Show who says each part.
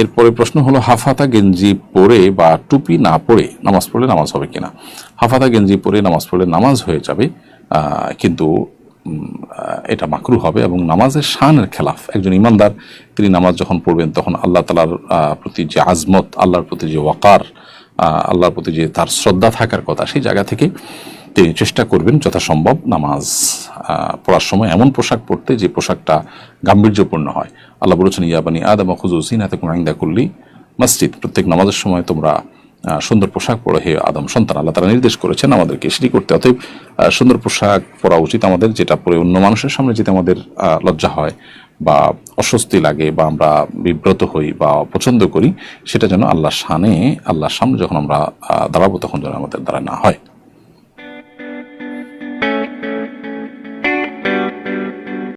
Speaker 1: এরপরে প্রশ্ন হলো, হাফাতা গেঞ্জি পরে বা টুপি না পরে নামাজ পড়লে নামাজ হবে কিনা? হাফাতা গেঞ্জি পরে নামাজ পড়লে নামাজ হয়ে যাবে কিন্তু এটা মাকরু হবে এবং নামাজের শানের খেলাফ। একজন ইমানদার, তিনি নামাজ যখন পড়বেন, তখন আল্লাহ তালার প্রতি যে আজমত, আল্লাহর প্রতি যে ওয়াকার আল্লাহর প্রতি যে তার শ্রদ্ধা থাকার কথা, সেই জায়গা থেকে তিনি চেষ্টা করবেন যথাসম্ভব নামাজ পড়ার সময় এমন পোশাক পরতে যে পোশাকটা গাম্ভীর্যপূর্ণ হয়। আল্লাহ বলেছেন ইয়াবানি আদম খুজুসিন হাতে কুমাইন্দা করলি মসজিদ। প্রত্যেক নামাজের সময় তোমরা সুন্দর পোশাক পরে। হে আদম সন্তান, আল্লাহ তারা নির্দেশ করেছেন আমাদেরকে সেটি করতে। অতএব সুন্দর পোশাক পরা উচিত আমাদের, যেটা পরে অন্য মানুষের সামনে যেতে আমাদের লজ্জা হয় বা অস্বস্তি লাগে বা আমরা বিব্রত হই বা পছন্দ করি, সেটা যেন আল্লাহ সানে আল্লাহর সামনে যখন আমরা দাঁড়াবো, তখন যেন আমাদের দ্বারা না হয়।